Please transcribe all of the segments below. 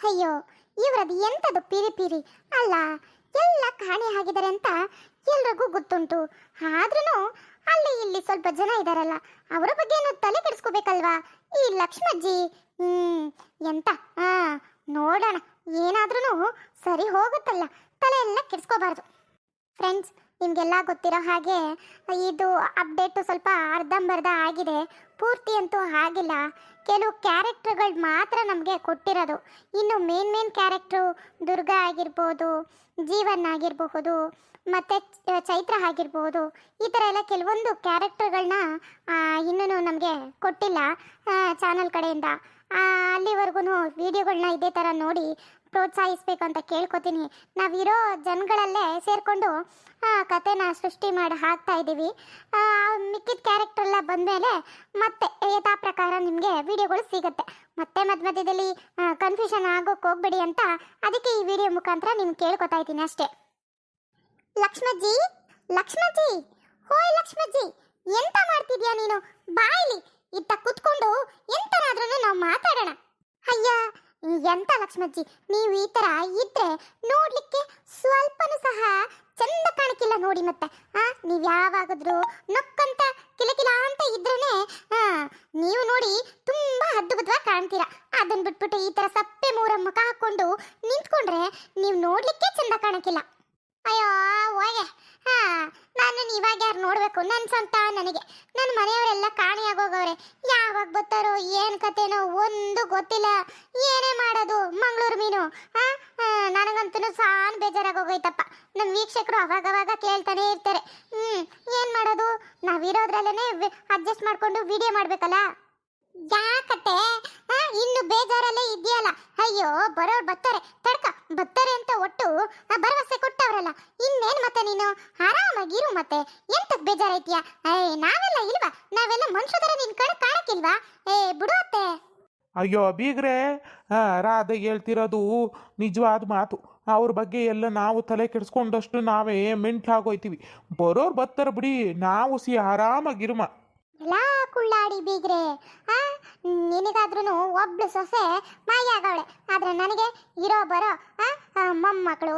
ಅಯ್ಯೋ ಇವರದು ಎಂಥದ್ದು ಪಿರಿ ಪಿರಿ ಅಲ್ಲ, ಎಲ್ಲ ಕಾಣೆ ಆಗಿದ್ದಾರೆ ಅಂತ ಎಲ್ರಿಗೂ ಗೊತ್ತುಂಟು. ಆದ್ರೂ ಅಲ್ಲಿ ಇಲ್ಲಿ ಸ್ವಲ್ಪ ಜನ ಇದಾರಲ್ಲ, ಅವರ ಬಗ್ಗೆ ಏನು ತಲೆ ಕೆಡಿಸ್ಕೋಬೇಕಲ್ವಾ? ಈ ಲಕ್ಷ್ಮಜ್ಜಿ, ಹ್ಮ್, ಎಂತ? ಹಾ ನೋಡೋಣ. ಏನಾದ್ರೂ ಸರಿ ಹೋಗುತ್ತಲ್ಲ ತಲೆ ಎಲ್ಲ ಕೆಡಿಸ್ಕೋಬಾರ್ದು. ಫ್ರೆಂಡ್ಸ್ ನಿಮಗೆಲ್ಲ ಗೊತ್ತಿರೋ ಹಾಗೆ, ಇದು ಅಪ್ಡೇಟು ಸ್ವಲ್ಪ ಅರ್ಧಂಬರ್ಧ ಆಗಿದೆ. ಪೂರ್ತಿ ಅಂತೂ ಆಗಿಲ್ಲ. ಕೆಲವು ಕ್ಯಾರೆಕ್ಟ್ರ್ಗಳು ಮಾತ್ರ ನಮಗೆ ಕೊಟ್ಟಿರೋದು. ಇನ್ನು ಮೇನ್ ಮೇನ್ ಕ್ಯಾರೆಕ್ಟ್ರು ದುರ್ಗಾ ಆಗಿರ್ಬೋದು, ಜೀವನ್ ಆಗಿರಬಹುದು, ಮತ್ತು ಚೈತ್ರ ಆಗಿರ್ಬೋದು, ಈ ಥರ ಎಲ್ಲ ಕೆಲವೊಂದು ಕ್ಯಾರೆಕ್ಟ್ರ್ಗಳನ್ನ ಇನ್ನೂ ನಮಗೆ ಕೊಟ್ಟಿಲ್ಲ ಚಾನಲ್ ಕಡೆಯಿಂದ. ಅಲ್ಲಿವರೆಗೂ ವೀಡಿಯೋಗಳನ್ನ ಇದೇ ಥರ ನೋಡಿ ಪ್ರೋತ್ಸಾಹಿಸ್ಬೇಕು ಅಂತ ಕೇಳ್ಕೊತೀನಿ. ನಾವಿರೋ ಜನಗಳಲ್ಲೇ ಸೇರಿಕೊಂಡು ಕತೆನ ಸೃಷ್ಟಿ ಮಾಡಿ, ಹಾಕ್ತಾ ಇದ್ದೀವಿ ಮಿಕ್ಕಿದ ಕ್ಯಾರೆಕ್ಟರ್ ಎಲ್ಲ ಬಂದಮೇಲೆ ಮತ್ತೆ ಯಥಾ ಪ್ರಕಾರ ನಿಮಗೆ ವಿಡಿಯೋಗಳು ಸಿಗುತ್ತೆ. ಮತ್ತೆ ಮಧ್ಯ ಮಧ್ಯದಲ್ಲಿ ಕನ್ಫ್ಯೂಷನ್ ಆಗೋಕೆ ಹೋಗ್ಬೇಡಿ ಅಂತ ಅದಕ್ಕೆ ಈ ವಿಡಿಯೋ ಮುಖಾಂತರ ನಿಮ್ಗೆ ಕೇಳ್ಕೊತಾ ಇದ್ದೀನಿ ಅಷ್ಟೇ. ಲಕ್ಷ್ಮಜ್ಜಿ ಲಕ್ಷ್ಮಜ್ಜಿ, ಹೋಯ್ ಲಕ್ಷ್ಮಜ್ಜಿ, ಎಂತ ಮಾಡ್ತಿದ್ಯಾ ನೀನು? ಬಾಯಿಲಿ ಇತ್ತ ಕುತ್ಕೊಂಡು ಎಂತನಾದ್ರೂ ನಾವು ಮಾತಾಡೋಣ. ಅಯ್ಯ ಎಂತ ಲಕ್ಷ್ಮಜ್ಜಿ, ನೀವು ಈ ತರ ಇದ್ರೆ ನೋಡ್ಲಿಕ್ಕೆ ಸ್ವಲ್ಪನೂ ಸಹ ಚಂದ ಕಾಣಕ್ಕಿಲ್ಲ ನೋಡಿ ಮತ್ತೆ. ಆ, ನೀವು ಯಾವಾಗಾದ್ರೂ ನಕ್ಕಂತ ಕಿಲಕಿಲ ಅಂತ ಇದ್ರೇನೆ ನೀವು ನೋಡಿ ತುಂಬಾ ಅದ್ಭುತವಾಗಿ ಕಾಣ್ತೀರಾ. ಅದನ್ನ ಬಿಟ್ಬಿಟ್ಟು ಈ ತರ ಸಪ್ಪೆ ಮೂರ ಮುಖ ಹಾಕೊಂಡು ನಿಂತ್ಕೊಂಡ್ರೆ ನೀವು ನೋಡ್ಲಿಕ್ಕೆ ಚಂದ ಕಾಣಕ್ಕಿಲ್ಲ ಅಯ್ಯೋ, ಹೋಗೆ. ಹಾ, ನಾನು ಇವಾಗ ಯಾರು ನೋಡ್ಬೇಕು? ನನ್ನ ಸ್ವಂತ ನನಗೆ. ನನ್ನ ಮನೆಯವರೆಲ್ಲ ಕಾಣಿಯಾಗೋಗವ್ರೆ. ಯಾವಾಗ ಬರ್ತಾರೋ, ಏನು ಕತೆನೋ ಒಂದು ಗೊತ್ತಿಲ್ಲ. ಏನೇ ಮಾಡೋದು, ಮಂಗಳೂರು ಮೀನು. ಹಾ ನನಗಂತೂ ಸಾನ್ ಬೇಜಾರಾಗೋಗೈತಪ್ಪ ನಮ್ಮ ವೀಕ್ಷಕರು ಅವಾಗವಾಗ ಕೇಳ್ತಾನೆ ಇರ್ತಾರೆ. ಹ್ಮ್, ಏನ್ ಮಾಡೋದು? ನಾವಿರೋದ್ರಲ್ಲೇ ಅಡ್ಜಸ್ಟ್ ಮಾಡ್ಕೊಂಡು ವಿಡಿಯೋ ಮಾಡ್ಬೇಕಲ್ಲ? ಯಾಕತ್ತೆ ಇನ್ನು ಬೇಜಾರಲ್ಲೇ ಇದೆಯಲ್ಲ ಅಯ್ಯೋ, ಬರೋರು ಬರ್ತಾರೆ. ತಡ್ಕ, ಬರ್ತಾರೆ ಅಂತ ಒಟ್ಟು ಭರವಸೆ ಕೊಟ್ಟವ್ರಲ್ಲ ಇನ್ನೇನ್ ಮತ್ತೆ ನೀನು? ಆರಾಮಾಗಿರು ಮತ್ತೆ. ಎಂತಕ್ ಬೇಜಾರೈತಿಯಾ ಏ, ನಾವೆಲ್ಲ ಇಲ್ವಾ? ನಾವೆಲ್ಲ ಮನುಷ್ಯರ ನಿನ್ ಕಡೆ ಕಾಣಕ್ಕಿಲ್ವಾ? ಏ, ಬಿಡು ಅತ್ತೆ. ಅಯ್ಯೋ, ಬೀಗ್ರೆ ರಾಧೆ ಹೇಳ್ತಿರೋದು ನಿಜವಾದ ಮಾತು. ಅವ್ರ ಬಗ್ಗೆ ಎಲ್ಲ ನಾವು ತಲೆ ಕೆಡಿಸ್ಕೊಂಡಷ್ಟು ನಾವೇ ಮೆಂಟ್ ಆಗೋಯ್ತೀವಿ ಬರೋರು ಬತ್ತರ ಬಿಡಿ. ನಾವು ಸಿ ಆರಾಮಾಗಿರುಮ ಎಲ್ಲ ಕುಳ್ಳಾಡಿ ಬೀಗ್ರೆ. ಆ ನಿನಗಾದ್ರೂ ಒಬ್ಳು ಸೊಸೆ ಮಾಯ ಆಗವಳೆ ಆದ್ರೆ ನನಗೆ ಇರೋ ಬರೋ, ಆ ಮೊಮ್ಮಕ್ಕಳು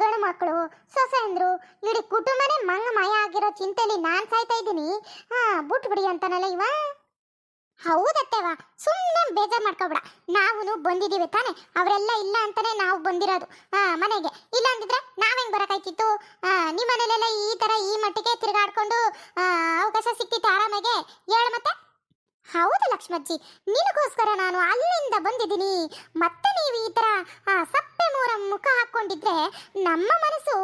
ಗಂಡು ಮಕ್ಕಳು ಸೊಸೆ ಅಂದ್ರು, ಇಡೀ ಕುಟುಂಬನೇ ಮಂಗ ಮಾಯ ಆಗಿರೋ ಚಿಂತೆಲಿ ನಾನ್ ಸಾಯ್ತಾ ಇದ್ದೀನಿ. ಹಾ, ಬಿಟ್ಬಿಡಿ ಅಂತಾನಲ್ಲ ಇವ. ಹೌದತ್ತೆವಾ ಸುಮ್ಮನೆ ಬೇಜಾರ್ ಮಾಡ್ಕೊಬೇಡ. ನಾವು ಬಂದಿದ್ದೀವಿ ತಾನೆ, ಅವರೆಲ್ಲ ಇಲ್ಲ ಅಂತಾನೆ ನಾವು ಬಂದಿರೋದು. ಮನೆಗೆ. ಇಲ್ಲ ಅಂದಿದ್ರೆ ನಾವೇನ್ ಬರಕಾಯ್ತಿತ್ತು? ಹಾ ನಿಮ್ಮ ಮನೇಲೆಲ್ಲ ಈ ತರ ಈ ಮಟ್ಟಿಗೆ ತಿರುಗಾಡ್ಕೊಂಡು ಅವಕಾಶ ಸಿಕ್ತಿತ್ತು ಆರಾಮಾಗೆ? ಹೇಳು ಮತ್ತೆ. ಹೌದು ಲಕ್ಷ್ಮಜ್ಜಿ, ನಿನಗೋಸ್ಕರ ನಾನು ಅಲ್ಲಿಂದ ಬಂದಿದ್ದೀನಿ. ಮತ್ತೆ ನೀವು ಈ ತರ ಸಪ್ಪೆ ಮೂರ ಮುಖ ಹಾಕೊಂಡಿದ್ರೆ ನಮ್ಮ ಮನಸ್ಸು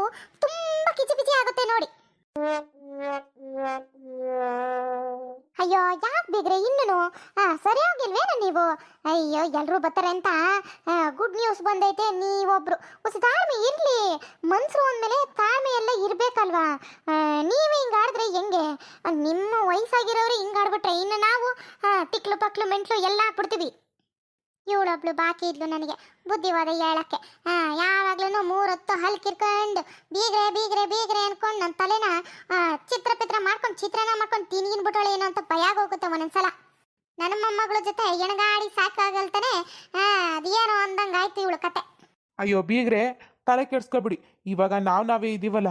ತುಂಬಾ ಕಿಚಿಪಿಚಿ ಆಗುತ್ತೆ ನೋಡಿ. ಅಯ್ಯೋ, ಯಾಕೆ ಬಿಗ್ರೆ ಇನ್ನೂ ಸರಿ ಹೋಗಿಲ್ವೇನು ನೀವು? ಅಯ್ಯೋ ಎಲ್ಲರೂ ಬರ್ತಾರೆ ಅಂತ ಗುಡ್ ನ್ಯೂಸ್ ಬಂದೈತೆ, ನೀವೊಬ್ರು. ಹೊಸ ತಾಳ್ಮೆ ಇರ್ಲಿ. ಮನ್ಸರು ಅಂದಮೇಲೆ ತಾಳ್ಮೆ ಎಲ್ಲ ಇರ್ಬೇಕಲ್ವಾ? ನೀವೇ ಹಿಂಗಾಡಿದ್ರೆ ಹೆಂಗೆ? ನಿಮ್ಮ ವಯಸ್ಸಾಗಿರೋರು ಹಿಂಗ್ ಆಡ್ಬಿಟ್ರೆ ಇನ್ನು ನಾವು ತಿಕ್ಲು ಪಕ್ಲು ಮೆಂಟ್ಲು ಎಲ್ಲ ಹಾಕ್ಬಿಡ್ತೀವಿ. ಇವಳೊಬ್ಳು ಬಾಕಿ ಇದ್ಲು ನನಗೆ. ಬುದ್ಧಿವಾದ ಹೇಳಕ್ಕೆ ಮೂರೊತ್ತು ಹಲ್ ಕಿರ್ಕೊಂಡು ಬೀಗ್ರೆ ಬೀಗ್ರೆ ಬೀಗ್ರೆ ಅನ್ಕೊಂಡು ನನ್ನ ತಲೆನ ಚಿತ್ರ ಪಿತ್ರ ಮಾಡ್ಕೊಂಡು ಚಿತ್ರಾನ್ನ ಮಾಡ್ಕೊಂಡು ತಿನ್ಗಿನ್ ಬಿಟ್ಟೋಳೆ ಏನೋ ಅಂತ ಭಯ ಹೋಗುತ್ತೆ ಒಂದೊಂದ್ಸಲ. ನನ್ನ ಮೊಮ್ಮಗಳ ಜೊತೆ ಎಣಗಾಡಿ ಸಾಕಾಗಲ್ತಾನೆ ಅದೇನೋ ಅಂದಂಗೆ ಆಯ್ತು ಇವಳು ಕತೆ. ಅಯ್ಯೋ, ಬೀಗ್ರೆ, ತಲೆ ಕೆಡ್ಸ್ಕೊಬಿಡಿ. ಇವಾಗ ನಾವು ನಾವೇ ಇದೀವಲ್ಲ,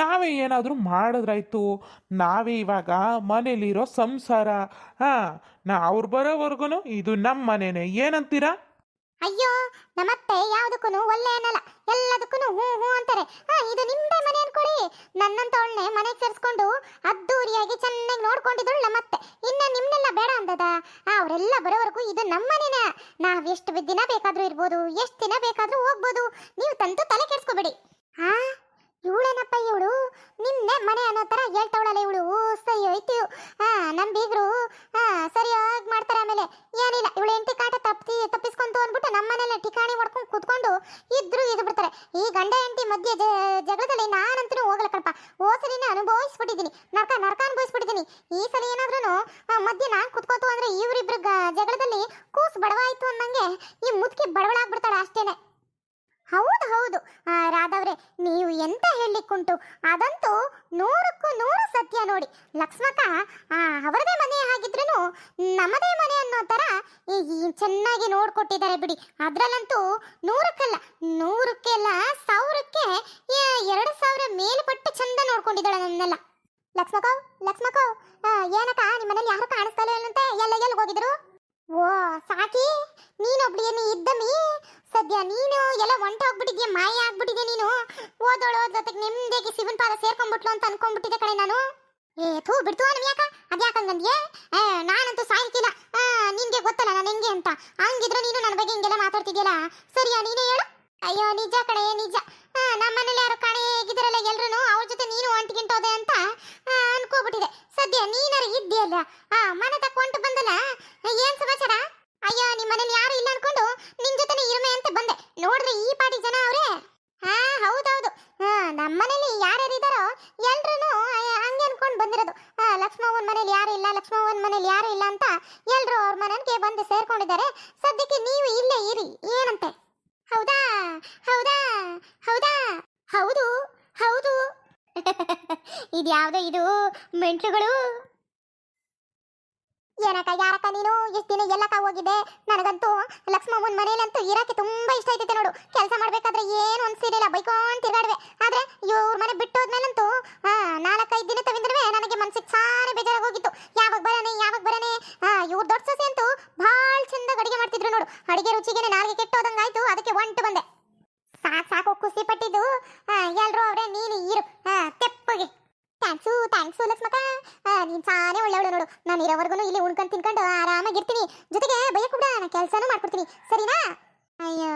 ನಾವೇ ಏನಾದರೂ ಮಾಡಿದ್ರಾಯ್ತು. ನಾವೇ ಇವಾಗ ಮನೇಲಿರೋ ಸಂಸಾರ ಹಾಂ ನಾ ಅವ್ರು ಬರೋವರೆಗೂ ಇದು ನಮ್ಮ ಮನೆನೇ. ಏನಂತೀರಾ? ಅಯ್ಯೋ, ನಮ್ಮತ್ತೆ ಯಾವುದಕ್ಕೂ ಒಳ್ಳೆ ಅನ್ನಲ್ಲ. ಎಲ್ಲದಕ್ಕೂ ಹ್ಞೂ ಹ್ಞೂ ಅಂತಾರೆ. ಹಾ, ಇದು ನಿಮ್ಮದೇ ಮನೆ ಅನ್ಕೊಳ್ಳಿ. ನನ್ನಂತವಳನ್ನೇ ಮನೆಗೆ ಸೇರಿಸ್ಕೊಂಡು ಅದ್ದೂರಿಯಾಗಿ ಚೆನ್ನಾಗಿ ನೋಡ್ಕೊಂಡಿದ್ದಳು ನಮ್ಮತ್ತೆ. ಇನ್ನ ನಿಮ್ನೆಲ್ಲ ಬೇಡ ಅಂದದ? ಅವರೆಲ್ಲ ಬರೋವರೆಗೂ ಇದು ನಮ್ಮ ನಾವು ಎಷ್ಟು ದಿನ ಬೇಕಾದರೂ ಇರ್ಬೋದು, ಎಷ್ಟು ದಿನ ಬೇಕಾದರೂ ಹೋಗ್ಬೋದು. ನೀವು ತಂತು ತಲೆ ಕೆಡ್ಸ್ಕೊಬೇಡಿ. ಹಾ ಇವಳೇನಪ್ಪ ಇವಳು? ನಿನ್ನೆ ಮನೆ ಅನ್ನೋ ಥರ ಹೇಳ್ತಾವಳಲ್ಲ ಇವಳು. ಸರಿ, ಹೋಯ್ತು. ಹಾ ನಮ್ಮ ಬೀಗರು ಹಾ ಸರಿಯಾಗಿ ಮಾಡ್ತಾರೆ ಆಮೇಲೆ ಏನಿಲ್ಲ ಇವಳು ಎಂಟಿ ಕಾಟ ತಪ್ಪಿ ತಪ್ಪಿಸ್ಕೊಂತು ಅಂದ್ಬಿಟ್ಟು ನಮ್ಮನೆಲ್ಲ ಠಿಕಾಣಿ ಮಾಡ್ಕೊಂಡು ಕೂತ್ಕೊಂಡು ಇದ್ರು ಇದು ಬಿಡ್ತಾರೆ ಈ ಗಂಡ ಹೆಂಡತಿ ಮಧ್ಯೆ ಜ- ಜಗಳದಲ್ಲಿ ನಾನಂತೂ ಹೋಗಲ್ಲ ಕಣಪ್ಪ ಓ ಸರಿನೇ ಅನುಭವಿಸ್ಬಿಟ್ಟಿದ್ದೀನಿ ನರ್ಕ ನರ್ಕ ಅನುಭವಿಸ್ಬಿಟ್ಟಿದ್ದೀನಿ ಈ ಸಲ ಏನಾದ್ರೂ ಮಧ್ಯೆ ನಾನು ಕುತ್ಕೋತು ಅಂದ್ರೆ ಇವರಿಬ್ರು ಜಗಳದಲ್ಲಿ ಕೂಸು ಬಡವಾಯ್ತು ಅನ್ನಂಗೆ ಈ ಮುದುಕಿ ಬಡವಳಾಗ್ಬಿಡ್ತಾಳೆ ಅಷ್ಟೇನೆ. ಹೌದು ಹೌದು. ರಾಧವ್ರೆ ನೀವು ಎಂತ ಹೇಳಲಿಕ್ಕುಂಟು ಅದಂತೂ ನೂರಕ್ಕೂ ನೂರು ಸತ್ಯ ನೋಡಿ. ಲಕ್ಷ್ಮಕ ಅವರದೇ ಮನೆ ಆಗಿದ್ರು ನಮ್ಮದೇ ಮನೆ ಅನ್ನೋ ಈ ಚೆನ್ನಾಗಿ ನೋಡ್ಕೊಟ್ಟಿದ್ದಾರೆ ಬಿಡಿ. ಅದ್ರಲ್ಲಂತೂ ನೂರಕ್ಕಲ್ಲ ನೂರಕ್ಕೆಲ್ಲ ಸಾವಿರಕ್ಕೆ ಎರಡು ಸಾವಿರ ಮೇಲ್ಪಟ್ಟು ಚಂದ ನೋಡ್ಕೊಂಡಿದ್ದಾಳೆ ನನ್ನೆಲ್ಲ ಲಕ್ಷ್ಮಕ್ಕ ಆ, ಏನಕ್ಕ ನಿಮ್ಮ ಮನೇಲಿ ಯಾರು ಕಾಣಿಸ್ತಾ ಇಲ್ಲ ಎಲ್ಲ ಎಲ್ಲಿ ಹೋಗಿದ್ರು ಓ, ಸಾಕಿ. ನೀನೊಬ್ಳು ಏನು ಇದ್ದಮಿ ಸದ್ಯ ನೀನು ಎಲ್ಲ ಒಂಟ ಹೋಗ್ಬಿಟ್ಟಿದ್ಯಾ ಮಾಯ ಆಗ್ಬಿಟ್ಟಿದ್ಯಾ ನೀನು? ಓದೋಳು ಜೊತೆಗೆ ನಿಮ್ದೇಗೆ ಶಿವನ್ ಪಾದ ಸೇರ್ಕೊಂಡ್ಬಿಟ್ಲು ಅಂತ ಅನ್ಕೊಂಡ್ಬಿಟ್ಟಿದ್ದೆ ಕಣೆ ನಾನು? ಏ, ಥೂ, ಬಿಡ್ತು ನಮ್ ಯಾಕ? ಅದ್ಯಾಕಂಗಂದ್ಯೆ ಏ, ನಾನಂತೂ ಸಾಯ್ಕಿಲ್ಲ ನಿನ್ಗೆ ಗೊತ್ತಲ್ಲ ನಾನು ಹೆಂಗೆ ಅಂತ. ಹಂಗಿದ್ರೆ ನೀನು ನನ್ನ ಬಗ್ಗೆ ಹಿಂಗೆಲ್ಲ ಮಾತಾಡ್ತಿದ್ಯಲ್ಲ? ಸರಿಯಾ, ನೀನೇ ಹೇಳು. ಅಯ್ಯೋ, ನಿಜ ಕಣೆ, ನಿಜ. ನಮ್ಮನೇಲಿ ಯಾರು ಕಣೆ ಹೇಗಿದ್ರಲ್ಲ ಎಲ್ರು ಅವ್ರ ಜೊತೆ ನೀನು ಒಂಟಿಗಿಂಟೋದೆ ಅಂತ ಅನ್ಕೋಬಿಟ್ಟಿದೆ. ಸದ್ಯ ನೀನಾರು ಇದ್ದೀಯಲ್ಲ? ಆ, ಮನೆ ತಕ್ಕ ಹೊಂಟು ಬಂದಲ್ಲ? ಏನ್ ಸಮಾಚಾರ? ಅಯ್ಯೋ ನಿಮ್ಮ ಮನೇಲಿ ಯಾರು ಇಲ್ಲ ಅನ್ಕೊಂಡು ನಿನ್ ಜೊತೆನೆ ಇರುಮೆ ಅಂತ ಬಂದೆ. ನೋಡ್ರಿ ಈ ಪಾಟಿ ಜನ ಅವ್ರೆ. ಹಾ ಹೌದೌದು. ನಮ್ಮನೇಲಿ ಯಾರ್ಯಾರು ಇದಾರೋ ಎಲ್ರು ಹಂಗೆ ಅನ್ಕೊಂಡು ಬಂದಿರೋದು. ಆ, ಲಕ್ಷ್ಮವ್ವನ್ ಮನೇಲಿ ಯಾರು ಇಲ್ಲ ಲಕ್ಷ್ಮವ್ವನ್ ಮನೇಲಿ ಯಾರು ಇಲ್ಲ ಅಂತ ಎಲ್ರು ಅವ್ರ ಮನೆಗೆ ಬಂದು ಸೇರ್ಕೊಂಡಿದ್ದಾರೆ. ಸದ್ಯಕ್ಕೆ ನೀವು ಇಲ್ಲೇ ಇರಿ. ಏನಂತೆ? ಹೌದಾ? ಹೌದಾ? ಹೌದಾ? ಹೌದು. ಹೌದು. ಇದ್ಯಾವ್ದೋ ಇದು ಮೆಂಟ್ಲುಗಳು ಏನಕ್ಕ ಯಾರ ಎಷ್ಟು ದಿನ ಎಲ್ಲಕ್ಕ ಹೋಗಿದೆ ನನಗಂತೂ ಲಕ್ಷ್ಮಮ್ಮನ ಮನೇಲಂತೂ ಇರಕ್ಕೆ ತುಂಬಾ ಇಷ್ಟ ಆಯ್ತೈತೆ ನೋಡು. ಕೆಲಸ ಮಾಡ್ಬೇಕಾದ್ರೆ ಏನು ಅನ್ಸಿರಲಿಲ್ಲ. ಬೈಕೊಂಡ್ ತಿರ್ಗಾಡ್ವೆ. ಆದ್ರೆ ಇವ್ರ ಮನೆ ಬಿಟ್ಟು ಹೋದ್ಮೇಲಂತೂ ಆ, ನಾಲ್ಕೈದು ದಿನ ತವಿಂದ್ರೆ ನನಗೆ ಮನ್ಸಿಗೆ ಬೇಜಾರಾಗಿ ಹೋಗಿತ್ತು. ಯಾವಾಗ ಬರನೆ ಯಾವಾಗ ಬರನೆ? ಇವ್ರ ದೊಡ್ಡ ಸೊಸೆ ಅಂತೂ ಭಾಳ ಚಂದಾಗ ಅಡಿಗೆ ಮಾಡ್ತಿದ್ರು ನೋಡು. ಅಡಿಗೆ ರುಚಿಗೆ ನಾಲ್ಗೆ ಕೆಟ್ಟೋದಂಗಾಯ್ತು ಅದಕ್ಕೆ ಒಂಟು ಬಂದೆ. ಸಾಕು ಸಾಕು ಖುಷಿ ಪಟ್ಟಿದ್ದು. ಎಲ್ರು ಅವ್ರೆ ನೀನು ಇರು. ಹಾ ತೆಪ್ಪಗೆ. ಥ್ಯಾಂಕ್ಸು ಥ್ಯಾಂಕ್ಸು ಲಕ್ಷ್ಮಕ್ಕ ನೀನು ಒಳ್ಳೆ ಒಳ್ಳೆವಳು ನೋಡು. ನಾನು ಇರೋವರೆಗೂ ಇಲ್ಲಿ ಉಣ್ಕೊಂಡು ತಿನ್ಕೊಂಡು ಆರಾಮಾಗಿರ್ತೀನಿ. ಜೊತೆಗೆ ಭಯ ಕೂಡ ನಾನು ಕೆಲಸನೂ ಮಾಡ್ಕೊಡ್ತೀನಿ. ಸರಿನಾ? ಅಯ್ಯೋ.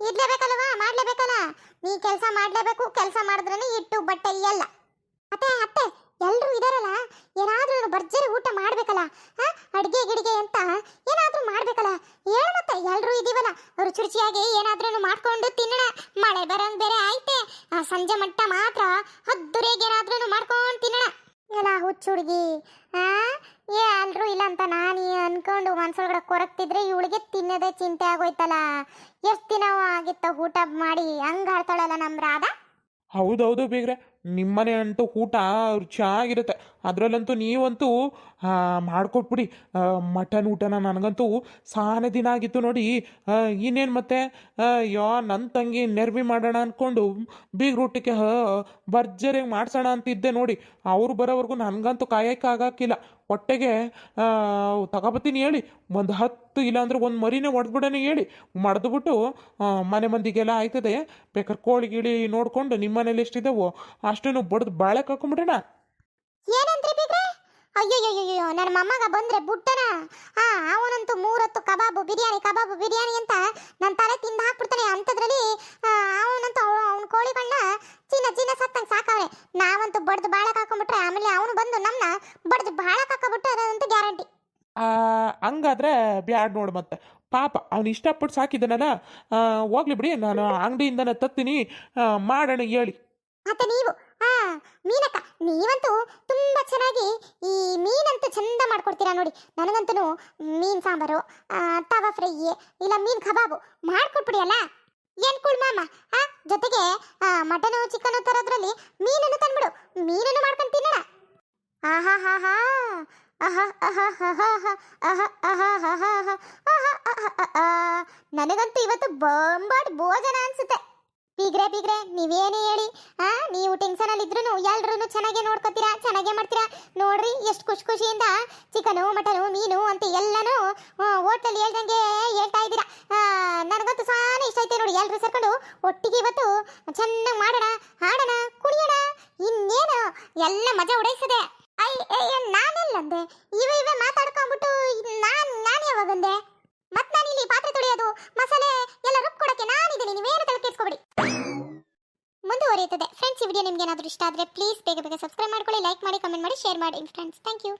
ಇರ್ಲೇಬೇಕಲ್ವಾ ಮಾಡ್ಲೇಬೇಕಲ್ಲ ನೀ ಕೆಲಸ ಮಾಡ್ಲೇಬೇಕು ಕೆಲಸ ಮಾಡಿದ್ರೇ ಇಟ್ಟು ಬಟ್ಟೆ ಎಲ್ಲ ಅತ್ತೆ ಅತ್ತೆ. ಎಲ್ರು ಇದಾರಲ್ಲ? ಏನಾದ್ರೂ ಭರ್ಜರಿ ಊಟ ಮಾಡ್ಬೇಕಲ್ಲ? ಅಡ್ಗೆ ಗಿಡಿಗೆ ಅಂತ ಏನಾದ್ರೂ ಮಾಡ್ಬೇಕಲ್ಲ? ಹೇಳ ಮತ್ತೆ ಎಲ್ಲರೂ ಇದೀವಲ್ಲ? ರುಚಿ ರುಚಿಯಾಗಿ ಏನಾದ್ರೂ ಮಾಡ್ಕೊಂಡು ತಿನ್ನೋಣ. ಮಳೆ ಬರಂಗ್ ಬೇರೆ ಆ, ಸಂಜೆ ಮಟ್ಟ ಮಾತ್ರ ಹದ್ದುರೆಗೆ ಏನಾದ್ರೂ ಮಾಡ್ಕೊಂಡು ತಿನ್ನೋಣ. ಎಲ್ಲ ಹುಚ್ಚು ಹುಡುಗಿ. ಆ? ಎಲ್ಲರೂ ಇಲ್ಲ ಅಂತ ನಾನು ಅನ್ಕೊಂಡು ಮನ್ಸೊಳಗಡೆ ಕೊರಕ್ತಿದ್ರೆ ಇವಳಿಗೆ ತಿನ್ನೋದೇ ಚಿಂತೆ ಆಗೋಯ್ತಲ್ಲ. ಎಷ್ಟು ದಿನ ಆಗಿತ್ತ ಊಟ ಮಾಡಿ ಹಂಗ ಆಡ್ತಾಳಲ್ಲ ನಮ್ ರಾಧಾ? ಹೌದೌದು ಬೀಗ್ರೆ. ನಿಮ್ಮನೆ ಅಂತೂ ಊಟ ರುಚಿಯಾಗಿರುತ್ತೆ. ಅದರಲ್ಲಂತೂ ನೀವಂತೂ ಮಾಡ್ಕೊಟ್ಬಿಡಿ. ಮಟನ್ ಊಟನ ನನಗಂತೂ ಸಾನೆ ದಿನ ಆಗಿತ್ತು ನೋಡಿ. ಇನ್ನೇನು ಮತ್ತೆ? ಯೋ ನನ್ನ ತಂಗಿ ನೆರವಿ ಮಾಡೋಣ ಅಂದ್ಕೊಂಡು ಬೀಗ್ ರೊಟ್ಟಿಗೆ ಭರ್ಜರಿಯಾಗಿ ಮಾಡ್ಸೋಣ ಅಂತಿದ್ದೆ ನೋಡಿ. ಅವ್ರು ಬರೋವರೆಗೂ ನನಗಂತೂ ಕಾಯಕ್ಕಾಗಕ್ಕಿಲ್ಲ ಹೊಟ್ಟೆಗೆ ತಗೋಬತ್ತೀನಿ ಹೇಳಿ. ಒಂದು ಹತ್ತು ಇಲ್ಲಾಂದ್ರೆ ಒಂದು ಮರಿನೇ ಹೊಡೆದ್ಬಿಡೋಣ ಹೇಳಿ. ಮಡ್ದುಬಿಟ್ಟು ಮನೆ ಮಂದಿಗೆಲ್ಲ ಆಯ್ತದೆ. ಬೇಕಾದ್ರೆ ಕೋಳಿ ಗಿಳಿ ನೋಡ್ಕೊಂಡು ನಿಮ್ಮ ಮನೇಲಿ ಎಷ್ಟಿದ್ದಾವೋ ಅಷ್ಟನ್ನು ಬಡ್ದು ಬಾಳೆ ಹಾಕೊಂಬಿಡೋಣ ಅಯ್ಯಯ್ಯೋ ನನ್ನ ಮೊಮ್ಮಗ ಬಂದ್ರೆ ಬುಟ್ಟನ. ಆ, ಅವನಂತೂ ಮೂರೊತ್ತು ಕಬಾಬು, ಬಿರಿಯಾನಿ ಕಬಾಬು, ಬಿರಿಯಾನಿ ಅಂತ ನನ್ನ ತಲೆ ತಿಂದು ಹಾಕ್ಬಿಡ್ತಾನೆ. ಅಂಥದ್ರಲ್ಲಿ ಅವನಂತೂ ಅವನ ಕೋಳಿಗಳನ್ನ ಚಿನ್ನ ಚಿನ್ನ ನಾವಂತೂ ಬಡ್ದು ಬಾಳ ಹಾಕೊಂಡ್ಬಿಟ್ರೆ ಆಮೇಲೆ ಅವನು ಬಂದು ನಮ್ಮನ್ನ ಬಡ್ದು ಬಾಳ ಹಾಕೋಬಿಟ್ಟು ಅದಂತೂ ಗ್ಯಾರಂಟಿ. ಆ, ಹಂಗಾದ್ರೆ ಬ್ಯಾಡ್ ನೋಡು ಮತ್ತೆ. ಪಾಪ ಅವ್ನು ಇಷ್ಟಪಟ್ಟು ಸಾಕಿದನಲ್ಲ ಹೋಗ್ಲಿ ಬಿಡಿ ನಾನು ಅಂಗಡಿಯಿಂದನ ತತ್ತೀನಿ ಮಾಡೋಣ ಹೇಳಿ. ಮತ್ತೆ ನೀವು ಆ ಮೀನಕ್ಕ ನೀವಂತೂ ತುಂಬಾ ಚೆನ್ನಾಗಿ ಈ ಮೀನಂತೂ ಚಂದ ಮಾಡ್ಕೊಡ್ತೀರಾ ನೋಡಿ. ನನಗಂತೂ ಮೀನ್ ಸಾಂಬಾರು ತವಾ ಫ್ರೈ ಇಲ್ಲ ಮೀನ್ ಕಬಾಬು ಮಾಡ್ಕೊಟ್ಬಿಡಿ ಅಲ್ಲ? ಏನ್ ಕುಳ್ ಮಾಮ ಆ? ಜೊತೆಗೆ ಮಟನು ಚಿಕನ್ ತರೋದ್ರಲ್ಲಿ ಮೀನನ್ನು ತಂದ್ಬಿಡು. ಮೀನನ್ನು ಮಾಡ್ಕೊಂಡು ತಿನ್ನೋಣ. ಹಾ ಹಾ. ನನಗಂತೂ ಇವತ್ತು ಬೊಂಬಾಟ್ ಭೋಜನ ಅನ್ಸುತ್ತೆ. ಬೀಗ್ರೆ ಬೀಗ್ರೆ, ನೀವೇನೇ ಹೇಳಿ, ಆ? ನೀವು ಟೆನ್ಷನ್ ಅಲ್ಲಿ ಇದ್ರು ಎಲ್ಲರೂ ಚೆನ್ನಾಗಿ ನೋಡ್ಕೊತೀರಾ, ಚೆನ್ನಾಗೆ ಮಾಡ್ತೀರಾ? ನೋಡ್ರಿ, ಎಷ್ಟು ಖುಷಿ ಖುಷಿಯಿಂದ ಚಿಕನು, ಮಟನು, ಮೀನು ಅಂತ ಎಲ್ಲಾನು ಹೋಟ್ಲಲ್ಲಿ ಹೇಳ್ದಂಗೆ ಹೇಳ್ತಾ ಇದ್ದೀರಾ. ನನಗಂತೂ ಸಾನೆ ಇಷ್ಟ ಐತೆ ನೋಡಿ, ಎಲ್ರು ಸೇರ್ಕೊಂಡು ಒಟ್ಟಿಗೆ ಇವತ್ತು ಚೆನ್ನಾಗಿ ಮಾಡೋಣ, ಹಾಡೋಣ, ಕುಡಿಯೋಣ, ಇನ್ನೇನು ಎಲ್ಲ ಮಜಾ ಉಡೈಸದೆ. ಐ ನಾನೆಲ್ಲಂದೆ? ಇವ, ಇವೆ ಮಾತಾಡ್ಕೊಂಡ್ಬಿಟ್ಟು ನಾನು ನಾನು ಯಾವಾಗಂದೆ ಮತ್ ನಾನು ಇಲ್ಲಿ ಪಾತ್ರೆ ತೊಳೆಯೋದು ಮಸಾಲೆ ಎಲ್ಲ ರುಬ್ಕೊಡಕ್ಕೆ ನಾನಿದ್ದೀನಿ ನೀವೇನು ತಲೆ ಕೆಡ್ಸ್ಕೊಬೇಡಿ ಮುಂದುವರಿಯುತ್ತದೆ. ಫ್ರೆಂಡ್ಸ್ ಈ ವಿಡಿಯೋ ನಿಮ್ಗೆ ಏನಾದರೂ ಇಷ್ಟ ಆದರೆ ಪ್ಲೀಸ್ ಬೇಗ ಬೇಗ ಸಬ್ಸ್ಕ್ರೈಬ್ ಮಾಡ್ಕೊಳ್ಳಿ ಲೈಕ್ ಮಾಡಿ ಕಮೆಂಟ್ ಮಾಡಿ ಶೇರ್ ಮಾಡಿ ಫ್ರೆಂಡ್ಸ್ ಥ್ಯಾಂಕ್ ಯು